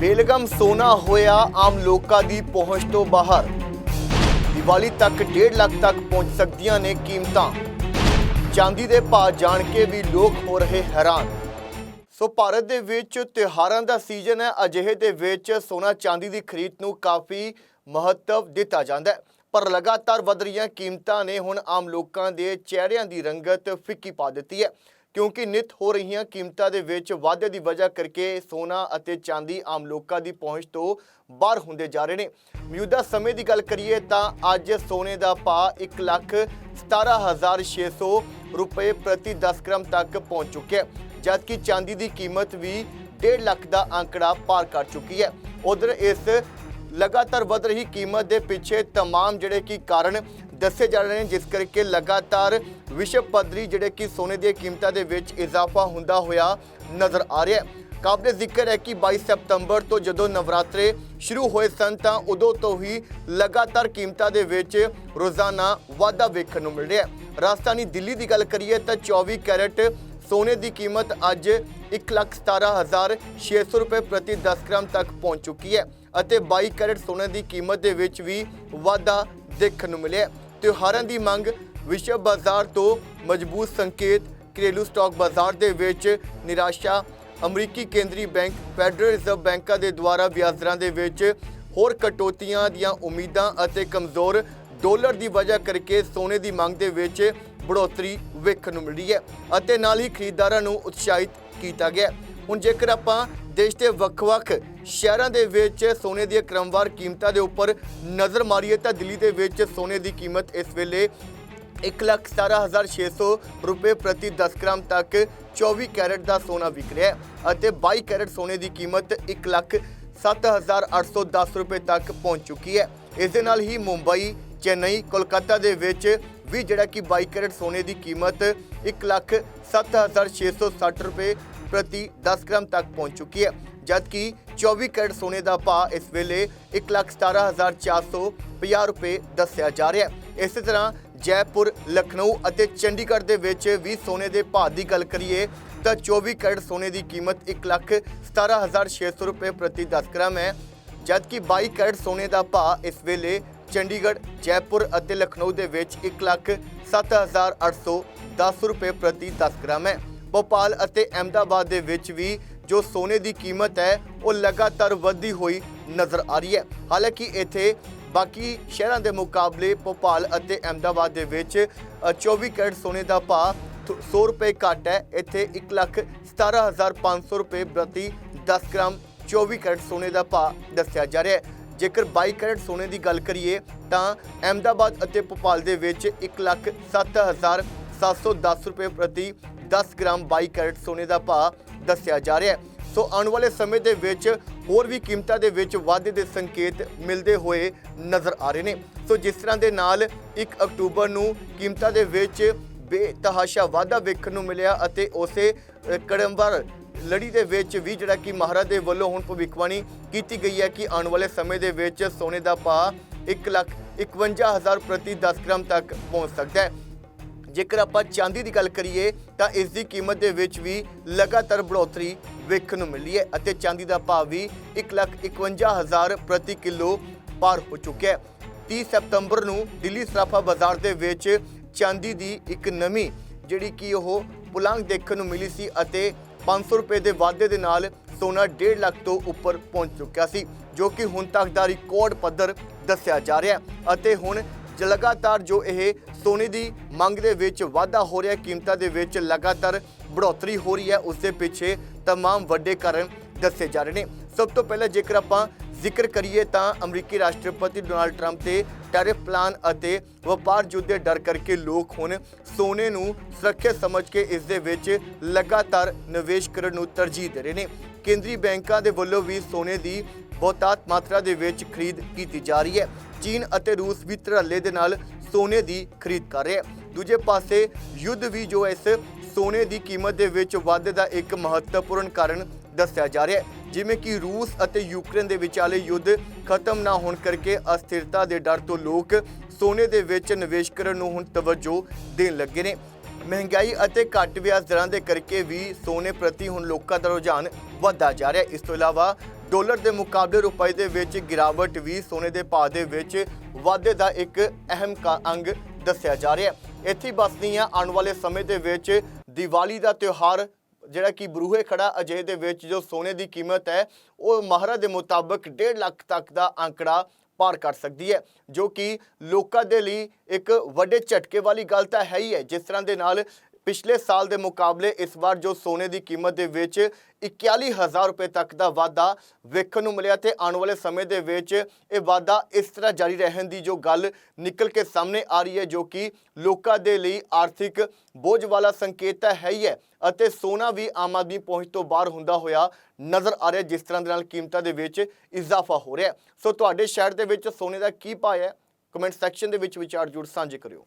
ਬੇਲਗਮ ਸੋਨਾ ਹੋਇਆ ਆਮ ਲੋਕਾਂ ਦੀ ਪਹੁੰਚ ਤੋਂ ਬਾਹਰ ਦੀਵਾਲੀ ਤੱਕ 1.5 ਲੱਖ ਤੱਕ ਪਹੁੰਚ ਸਕਦੀਆਂ ਨੇ ਕੀਮਤਾਂ ਚਾਂਦੀ ਦੇ ਭਾਅ ਜਾਣ ਕੇ ਵੀ ਲੋਕ ਹੋ ਰਹੇ ਹੈਰਾਨ ਸੋ ਭਾਰਤ ਦੇ ਵਿੱਚ ਤਿਉਹਾਰਾਂ ਦਾ ਸੀਜ਼ਨ ਹੈ ਅਜਿਹੇ ਦੇ ਵਿੱਚ ਸੋਨਾ ਚਾਂਦੀ ਦੀ ਖਰੀਦ ਨੂੰ ਕਾਫੀ ਮਹੱਤਵ ਦਿੱਤਾ ਜਾਂਦਾ ਹੈ ਪਰ ਲਗਾਤਾਰ ਵਧ ਰਹੀਆਂ ਕੀਮਤਾਂ ਨੇ ਹੁਣ ਆਮ ਲੋਕਾਂ ਦੇ ਚਿਹਰਿਆਂ ਦੀ ਰੰਗਤ ਫਿੱਕੀ ਪਾ ਦਿੱਤੀ ਹੈ ਕਿਉਂਕਿ ਨਿਤ ਹੋ ਰਹੀਆਂ ਕੀਮਤਾਂ ਦੇ ਵਿੱਚ ਵਾਧੇ ਦੀ ਵਜ੍ਹਾ ਕਰਕੇ ਸੋਨਾ ਅਤੇ ਚਾਂਦੀ ਆਮ ਲੋਕਾਂ ਦੀ ਪਹੁੰਚ ਤੋਂ ਬਾਹਰ ਹੁੰਦੇ ਜਾ ਰਹੇ ਨੇ ਮੌਜੂਦਾ ਸਮੇਂ ਦੀ ਗੱਲ ਕਰੀਏ ਤਾਂ ਅੱਜ ਸੋਨੇ ਦਾ ਭਾਅ 1 ਲੱਖ 17600 ਰੁਪਏ ਪ੍ਰਤੀ 10 ਗ੍ਰਾਮ ਤੱਕ ਪਹੁੰਚ ਚੁੱਕਿਆ ਹੈ ਜਦਕਿ ਚਾਂਦੀ ਦੀ ਕੀਮਤ ਵੀ 1.5 ਲੱਖ ਦਾ ਅੰਕੜਾ ਪਾਰ ਕਰ ਚੁੱਕੀ ਹੈ ਉਧਰ ਇਸ ਲਗਾਤਾਰ ਵਧ ਰਹੀ ਕੀਮਤ ਦੇ ਪਿੱਛੇ तमाम ਜਿਹੜੇ ਕਿ ਕਾਰਨ ਦੱਸੇ ਜਾ ਰਹੇ ਨੇ ਜਿਸ ਕਰਕੇ ਲਗਾਤਾਰ ਵਿਸ਼ਵ ਪੱਧਰੀ ਜਿਹੜੇ ਕਿ ਸੋਨੇ ਦੀਆਂ ਕੀਮਤਾਂ ਦੇ ਵਿੱਚ ਇਜ਼ਾਫਾ ਹੁੰਦਾ ਹੋਇਆ ਨਜ਼ਰ ਆ ਰਿਹਾ ਹੈ। ਕਾਬਲੇ ਜ਼ਿਕਰ ਹੈ ਕਿ 22 ਸਤੰਬਰ ਤੋਂ ਜਦੋਂ ਨਵਰਾਤਰੇ ਸ਼ੁਰੂ ਹੋਏ ਸਨ ਤਾਂ ਉਦੋਂ ਤੋਂ ਹੀ ਲਗਾਤਾਰ ਕੀਮਤਾਂ ਦੇ ਵਿੱਚ ਰੋਜ਼ਾਨਾ ਵਾਧਾ ਵੇਖਣ ਨੂੰ ਮਿਲ ਰਿਹਾ ਹੈ। ਰਾਜਧਾਨੀ ਦਿੱਲੀ ਦੀ ਗੱਲ ਕਰੀਏ ਤਾਂ 24 ਕੈਰਟ ਸੋਨੇ ਦੀ ਕੀਮਤ ਅੱਜ 117600 ਰੁਪਏ ਪ੍ਰਤੀ 10 ਗ੍ਰਾਮ ਤੱਕ ਪਹੁੰਚ ਚੁੱਕੀ ਹੈ ਅਤੇ 22 ਕੈਰਟ ਸੋਨੇ ਦੀ ਕੀਮਤ ਦੇ ਵਿੱਚ ਵੀ ਵਾਧਾ ਦੇਖਣ ਨੂੰ ਮਿਲਿਆ ਤਿਉਹਾਰਾਂ ਦੀ ਮੰਗ ਵਿਸ਼ਵ ਬਾਜ਼ਾਰ ਤੋਂ ਮਜ਼ਬੂਤ ਸੰਕੇਤ, ਘਰੇਲੂ ਸਟਾਕ ਬਾਜ਼ਾਰ ਦੇ ਵਿੱਚ ਨਿਰਾਸ਼ਾ, ਅਮਰੀਕੀ ਕੇਂਦਰੀ ਬੈਂਕ, ਫੈਡਰਲ ਰਿਜ਼ਰਵ ਬੈਂਕਾਂ ਦੇ ਦੁਆਰਾ ਵਿਆਜ ਦਰਾਂ ਦੇ ਵਿੱਚ ਹੋਰ ਕਟੌਤੀਆਂ ਦੀਆਂ ਉਮੀਦਾਂ ਅਤੇ ਕਮਜ਼ੋਰ ਡਾਲਰ ਦੀ ਵਜ੍ਹਾ ਕਰਕੇ ਸੋਨੇ ਦੀ ਮੰਗ ਦੇ ਵਿੱਚ ਬੜੋਤਰੀ ਵੇਖਣ ਨੂੰ ਮਿਲੀ ਹੈ ਅਤੇ ਨਾਲ ਹੀ ਖਰੀਦਦਾਰਾਂ ਨੂੰ ਉਤਸ਼ਾਹਿਤ ਕੀਤਾ ਗਿਆ ਹੁਣ ਜੇਕਰ ਆਪਾਂ ਦੇਸ਼ ਦੇ ਵੱਖ-ਵੱਖ ਸ਼ਹਿਰਾਂ ਦੇ ਵਿੱਚ ਸੋਨੇ ਦੀਆਂ ਕ੍ਰਮਵਾਰ ਕੀਮਤਾਂ ਦੇ ਉੱਪਰ ਨਜ਼ਰ ਮਾਰੀਏ ਤਾਂ ਦਿੱਲੀ ਦੇ ਵਿੱਚ ਸੋਨੇ ਦੀ ਕੀਮਤ ਇਸ ਵੇਲੇ 117600 ਰੁਪਏ ਪ੍ਰਤੀ 10 ਗ੍ਰਾਮ ਤੱਕ 24 ਕੈਰਟ ਦਾ ਸੋਨਾ ਵਿਕ ਰਿਹਾ ਹੈ ਅਤੇ 22 ਕੈਰਟ ਸੋਨੇ ਦੀ ਕੀਮਤ 1 ਲੱਖ 7810 ਰੁਪਏ ਤੱਕ ਪਹੁੰਚ ਚੁੱਕੀ ਹੈ। ਇਸ ਦੇ ਨਾਲ ਹੀ ਮੁੰਬਈ, ਚੇਨਈ, ਕੋਲਕਾਤਾ ਦੇ ਵਿੱਚ ਵੀ ਜਿਹੜਾ ਕਿ 22 ਕੈਰਟ ਸੋਨੇ ਦੀ ਕੀਮਤ 1 ਲੱਖ 7660 ਰੁਪਏ ਪ੍ਰਤੀ 10 ਗ੍ਰਾਮ ਤੱਕ ਪਹੁੰਚ ਚੁੱਕੀ ਹੈ। ਜਦਕਿ 24 ਕੈਰਟ ਸੋਨੇ ਦਾ ਭਾਅ ਇਸ ਵੇਲੇ 117450 ਰੁਪਏ ਦੱਸਿਆ ਜਾ ਰਿਹਾ ਹੈ। ਇਸੇ ਤਰ੍ਹਾਂ ਜੈਪੁਰ ਲਖਨਊ ਅਤੇ ਚੰਡੀਗੜ੍ਹ ਦੇ ਵਿੱਚ ਵੀ ਸੋਨੇ ਦੇ ਭਾਅ ਦੀ ਗੱਲ ਕਰੀਏ ਤਾਂ 24 ਕੈਰਟ ਸੋਨੇ ਦੀ ਕੀਮਤ 117600 ਰੁਪਏ ਪ੍ਰਤੀ 10 ਗ੍ਰਾਮ ਹੈ ਜਦਕਿ 22 ਕੈਰਟ ਸੋਨੇ ਦਾ ਭਾਅ ਇਸ ਵੇਲੇ ਚੰਡੀਗੜ੍ਹ ਜੈਪੁਰ ਅਤੇ ਲਖਨਊ ਦੇ ਵਿੱਚ 1,7810 ਰੁਪਏ ਪ੍ਰਤੀ 10 ਗ੍ਰਾਮ ਹੈ। ਭੋਪਾਲ ਅਤੇ ਅਹਿਮਦਾਬਾਦ ਦੇ ਵਿੱਚ ਵੀ ਜੋ ਸੋਨੇ ਦੀ ਕੀਮਤ ਹੈ ਉਹ ਲਗਾਤਾਰ ਵਧਦੀ ਹੋਈ ਨਜ਼ਰ ਆ ਰਹੀ ਹੈ। ਹਾਲਾਂਕਿ ਇੱਥੇ ਬਾਕੀ ਸ਼ਹਿਰਾਂ ਦੇ ਮੁਕਾਬਲੇ ਭੋਪਾਲ ਅਤੇ ਅਹਿਮਦਾਬਾਦ ਦੇ ਵਿੱਚ ਅ, 24 ਕੈਰਟ ਸੋਨੇ ਦਾ ਭਾਅ ਥੋ- 100 ਰੁਪਏ ਘੱਟ ਹੈ। ਇੱਥੇ 1,17,500 ਰੁਪਏ ਪ੍ਰਤੀ 10 ਗ੍ਰਾਮ 24 ਕੈਰਟ ਸੋਨੇ ਦਾ ਭਾਅ ਦੱਸਿਆ ਜਾ ਰਿਹਾ ਹੈ। ਜੇਕਰ 22 ਕੈਰਟ ਸੋਨੇ ਦੀ ਗੱਲ ਕਰੀਏ ਤਾਂ ਅਹਿਮਦਾਬਾਦ ਅਤੇ ਭੋਪਾਲ ਦੇ ਵਿੱਚ 1,07,710 ਰੁਪਏ ਪ੍ਰਤੀ 10 ਗ੍ਰਾਮ 22 ਕੈਰਟ ਸੋਨੇ ਦਾ ਭਾਅ ਦੱਸਿਆ ਜਾ ਰਿਹਾ ਹੈ। ਸੋ ਆਉਣ ਵਾਲੇ ਸਮੇਂ ਦੇ ਵਿੱਚ ਹੋਰ ਵੀ ਕੀਮਤਾਂ ਦੇ ਵਿੱਚ ਵਾਧੇ ਦੇ ਸੰਕੇਤ ਮਿਲਦੇ ਹੋਏ ਨਜ਼ਰ ਆ ਰਹੇ ਨੇ। ਸੋ ਜਿਸ ਤਰ੍ਹਾਂ ਦੇ ਨਾਲ 1 ਅਕਤੂਬਰ ਨੂੰ ਕੀਮਤਾਂ ਦੇ ਵਿੱਚ ਬੇਤਹਾਸ਼ਾ ਵਾਧਾ ਵੇਖਣ ਨੂੰ ਮਿਲਿਆ ਅਤੇ ਉਸੇ ਅ, ਕੜਮਵਾਰ ਲੜੀ ਦੇ ਵਿੱਚ ਵੀ ਜਿਹੜਾ ਕਿ ਮਹਾਰਾਜ ਦੇ ਵੱਲੋਂ ਹੁਣ ਭਵਿੱਖਬਾਣੀ ਕੀਤੀ ਗਈ ਹੈ ਕਿ ਆਉਣ ਵਾਲੇ ਸਮੇਂ ਦੇ ਵਿੱਚ ਸੋਨੇ ਦਾ ਭਾਅ 1 ਲੱਖ 51000 ਪ੍ਰਤੀ 10 ਗ੍ਰਾਮ ਤੱਕ ਪਹੁੰਚ ਸਕਦਾ ਹੈ। ਜੇਕਰ ਆਪਾਂ ਚਾਂਦੀ ਦੀ ਗੱਲ ਕਰੀਏ, ਤਾਂ ਇਸ ਦੀ ਕੀਮਤ ਦੇ ਵਿੱਚ ਵੀ ਲਗਾਤਾਰ ਬੜੋਤਰੀ ਵੇਖਣ ਨੂੰ ਮਿਲੀ ਹੈ ਅਤੇ ਚਾਂਦੀ ਦਾ ਭਾਅ ਵੀ 151000 ਪ੍ਰਤੀ ਕਿਲੋ ਪਾਰ ਹੋ ਚੁੱਕਿਆ ਹੈ। 30 ਸਤੰਬਰ ਨੂੰ ਦਿੱਲੀ ਸਰਾਫਾ ਬਾਜ਼ਾਰ ਦੇ ਵਿੱਚ ਚਾਂਦੀ ਦੀ ਇੱਕ ਨਵੀਂ ਜਿਹੜੀ ਕਿ ਉਹ ਪੁਲਾਂਗ ਦੇਖਣ ਨੂੰ ਮਿਲੀ ਸੀ ਅਤੇ 500 ਰੁਪਏ ਦੇ ਵਾਧੇ ਦੇ ਨਾਲ ਸੋਨਾ 1.5 ਲੱਖ ਤੋਂ ਉੱਪਰ ਪਹੁੰਚ ਚੁੱਕਿਆ ਸੀ, ਜੋ ਕਿ ਹੁਣ ਤੱਕ ਦਾ ਰਿਕਾਰਡ ਪੱਧਰ ਦੱਸਿਆ ਜਾ ਰਿਹਾ ਅਤੇ ਹੁਣ ਜ- ਲਗਾਤਾਰ ਜੋ ਇਹ ਸੋਨੇ ਦੀ ਮੰਗ ਦੇ ਵਿੱਚ ਵਾਧਾ ਹੋ ਰਿਹਾ ਕੀਮਤਾਂ ਦੇ ਵਿੱਚ ਲਗਾਤਾਰ ਬੜੋਤਰੀ ਹੋ ਰਹੀ ਹੈ ਉਸ ਦੇ ਪਿੱਛੇ तमाम ਵੱਡੇ ਕਾਰਨ ਦੱਸੇ ਜਾ ਰਹੇ ਨੇ ਸਭ ਤੋਂ ਪਹਿਲਾਂ ਜੇਕਰ ਆਪਾਂ ਜ਼ਿਕਰ ਕਰੀਏ ਤਾਂ ਅਮਰੀਕੀ ਰਾਸ਼ਟਰਪਤੀ ਡੋਨਾਲਡ ਟਰੰਪ ਤੇ ਟੈਰਿਫ ਪਲਾਨ ਅਤੇ ਵਪਾਰ ਯੁੱਧ ਦੇ ਡਰ ਕਰਕੇ ਲੋਕ ਹੁਣ ਸੋਨੇ ਨੂੰ ਸੁਰੱਖਿਅਤ ਸਮਝ ਕੇ ਇਸ ਦੇ ਵਿੱਚ ਲਗਾਤਾਰ ਨਿਵੇਸ਼ ਕਰਨ ਨੂੰ ਤਰਜੀਹ ਦੇ ਰਹੇ ਨੇ ਕੇਂਦਰੀ ਬੈਂਕਾਂ ਦੇ ਵੱਲੋਂ ਵੀ ਸੋਨੇ ਦੀ ਬਹੁਤਾਤ ਮਾਤਰਾ ਦੇ ਵਿੱਚ ਖਰੀਦ ਕੀਤੀ ਜਾ ਰਹੀ ਹੈ। ਚੀਨ ਅਤੇ ਰੂਸ ਵੀ ਧੜੱਲੇ ਦੇ ਨਾਲ ਸੋਨੇ ਦੀ ਖਰੀਦ ਕਰ ਰਿਹਾ ਹੈ। ਦੂਜੇ ਪਾਸੇ ਯੁੱਧ ਵੀ ਜੋ ਇਸ ਸੋਨੇ ਦੀ ਕੀਮਤ ਦੇ ਵਿੱਚ ਵਾਧੇ ਦਾ ਇੱਕ ਮਹੱਤਵਪੂਰਨ ਕਾਰਨ ਦੱਸਿਆ ਜਾ ਰਿਹਾ ਹੈ। ਜਿਵੇਂ ਕਿ ਰੂਸ ਅਤੇ ਯੂਕਰੇਨ ਦੇ ਵਿਚਾਲੇ ਯੁੱਧ ਖਤਮ ਨਾ ਹੋਣ ਕਰਕੇ ਅਸਥਿਰਤਾ ਦੇ ਡਰ ਤੋਂ ਲੋਕ ਸੋਨੇ ਦੇ ਵਿੱਚ ਨਿਵੇਸ਼ ਕਰਨ ਨੂੰ ਹੁਣ ਤਵੱਜੋ ਦੇਣ ਲੱਗੇ ਨੇ। ਮਹਿੰਗਾਈ ਅਤੇ ਘੱਟ ਵਿਆਜ ਦਰਾਂ ਦੇ ਕਰਕੇ ਵੀ ਸੋਨੇ ਪ੍ਰਤੀ ਹੁਣ ਲੋਕਾਂ ਦਾ ਰੁਝਾਨ ਵੱਧਦਾ ਜਾ ਰਿਹਾ ਹੈ। ਇਸ ਤੋਂ ਇਲਾਵਾ ਡਾਲਰ ਦੇ ਮੁਕਾਬਲੇ ਰੁਪਏ ਦੇ ਵਿੱਚ ਗਿਰਾਵਟ ਵੀ ਸੋਨੇ ਦੇ ਭਾਅ ਦੇ ਵਿੱਚ ਵਾਧੇ ਦਾ ਇੱਕ ਅਹਿਮ ਕਾ- ਅੰਗ ਦੱਸਿਆ ਜਾ ਰਿਹਾ ਹੈ। ਇੱਥੇ ਹੀ ਬਸ ਆਉਣ ਵਾਲੇ ਸਮੇਂ ਦੇ ਵਿੱਚ ਦੀਵਾਲੀ ਦਾ ਤਿਉਹਾਰ, ਜਿਹੜਾ ਕਿ ਬਰੂਹੇ ਖੜਾ ਅਜੇ ਦੇ ਵਿੱਚ ਜੋ ਸੋਨੇ ਦੀ ਕੀਮਤ ਹੈ, ਉਹ ਮਾਹਰਾਂ ਦੇ ਮੁਤਾਬਕ 1.5 ਲੱਖ ਤੱਕ ਦਾ ਅੰਕੜਾ ਪਾਰ ਕਰ ਸਕਦੀ ਹੈ, ਜੋ ਕਿ ਲੋਕਾਂ ਦੇ ਲਈ ਇੱਕ ਵੱਡੇ ਝਟਕੇ ਵਾਲੀ ਗੱਲ ਤਾਂ ਹੈ ਹੀ ਹੈ। ਜਿਸ ਤਰ੍ਹਾਂ ਦੇ ਨਾਲ ਪਿਛਲੇ ਸਾਲ ਦੇ ਮੁਕਾਬਲੇ ਇਸ ਵਾਰ ਜੋ ਸੋਨੇ ਦੀ ਕੀਮਤ ਦੇ ਵਿੱਚ 41000 ਰੁਪਏ ਤੱਕ ਦਾ ਵਾਧਾ ਵੇਖਣ ਨੂੰ ਮਿਲਿਆ ਤੇ ਆਉਣ ਵਾਲੇ ਸਮੇਂ ਦੇ ਵਿੱਚ ਇਹ ਵਾਧਾ ਇਸ ਤਰ੍ਹਾਂ ਜਾਰੀ ਰਹਿਣ ਦੀ ਜੋ ਗੱਲ ਨਿਕਲ ਕੇ ਸਾਹਮਣੇ ਆ ਰਹੀ ਹੈ, ਜੋ ਕਿ ਲੋਕਾਂ ਦੇ ਲਈ ਆਰਥਿਕ ਬੋਝ ਵਾਲਾ ਸੰਕੇਤ ਤਾਂ ਹੈ ਹੀ ਹੈ ਅਤੇ ਸੋਨਾ ਵੀ ਆਮ ਆਦਮੀ ਪਹੁੰਚ ਤੋਂ ਬਾਹਰ ਹੁੰਦਾ ਹੋਇਆ ਨਜ਼ਰ ਆ ਰਿਹਾ ਜਿਸ ਤਰ੍ਹਾਂ ਦੇ ਨਾਲ ਕੀਮਤਾਂ ਦੇ ਵਿੱਚ ਇਜ਼ਾਫਾ ਹੋ ਰਿਹਾ ਸੋ ਤੁਹਾਡੇ ਸ਼ਹਿਰ ਦੇ ਵਿੱਚ ਸੋਨੇ ਦਾ ਕੀ ਭਾਅ ਹੈ? ਕਮੈਂਟ ਸੈਕਸ਼ਨ ਦੇ ਵਿੱਚ ਵਿਚਾਰ ਜੁੜ ਸਾਂਝੇ ਕਰਿਓ।